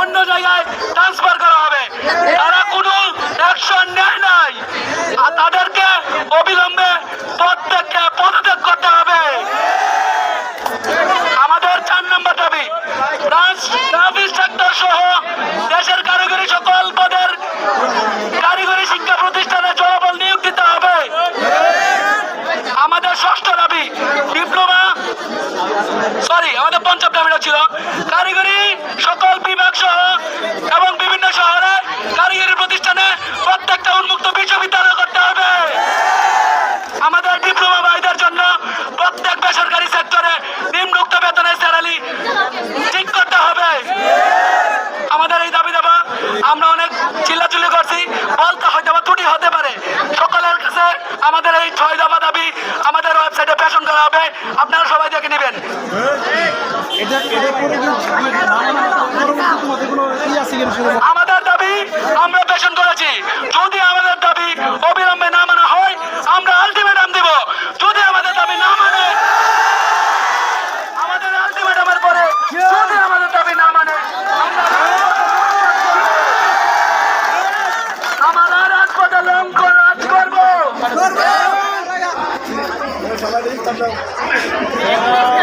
অন্য জায়গায় ট্রান্সফার করা হবে। তারা কোনো অ্যাকশন নেয় নাই। আর তাদেরকে অবিলম্বে প্রত্যেককে পদত্যাগ করতে হবে। আমাদের চার নম্বর দাবি সেক্টর সহ দেশের কারিগরি সকল পদের কারিগরি শিক্ষা প্রতিষ্ঠানে জনবল নিয়োগ দিতে হবে। আমাদের ষষ্ঠ দাবি ডিপ্লোমা সরি আমাদের পঞ্চম দাবিটা ছিল, কারিগরি সকল বিভাগ সহ এবং বিভিন্ন শহরে কারিগরি প্রতিষ্ঠানে প্রত্যেকটা উন্মুক্ত বিশ্ববিদ্যালয় করতে হবে আমাদের ডিপ্লোমা ভাইদের জন্য প্রত্যেক বেসরকারি সেক্টরে নিম্নোক্ত বেতনের স্যালারি ঠিক করতে হবে আমাদের এই দাবি দেওয়া আমরা অনেক চিল্লাচিল্লি করছি বলতে হয়তো বা ত্রুটি হতে পারে সকলের কাছে আমাদের এই ছয় দফা দাবি আমাদের ওয়েবসাইটে প্রেষণ করা হবে। আপনারা সবাই দেখে নেবেন। আমাদের দাবি আমরা পেশন করেছি। যদি আমাদের দাবি অবিলম্বে না মানা হয় আমরা আলটিমেটাম দিব। যদি আমাদের দাবি না মানে আমাদের আলটিমেটামের পরে যদি আমাদের দাবি না মানে আমরা আমরা রাজপথে লঙ্ক রাজ করব। tá bom. É,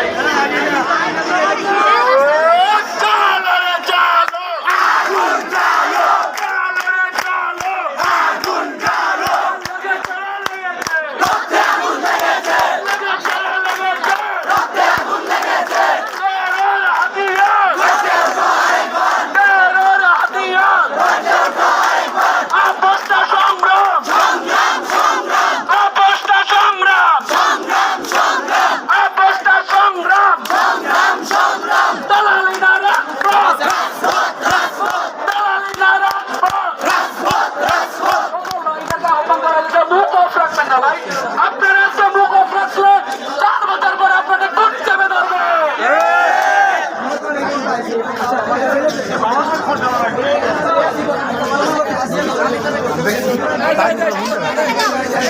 来再来一遍来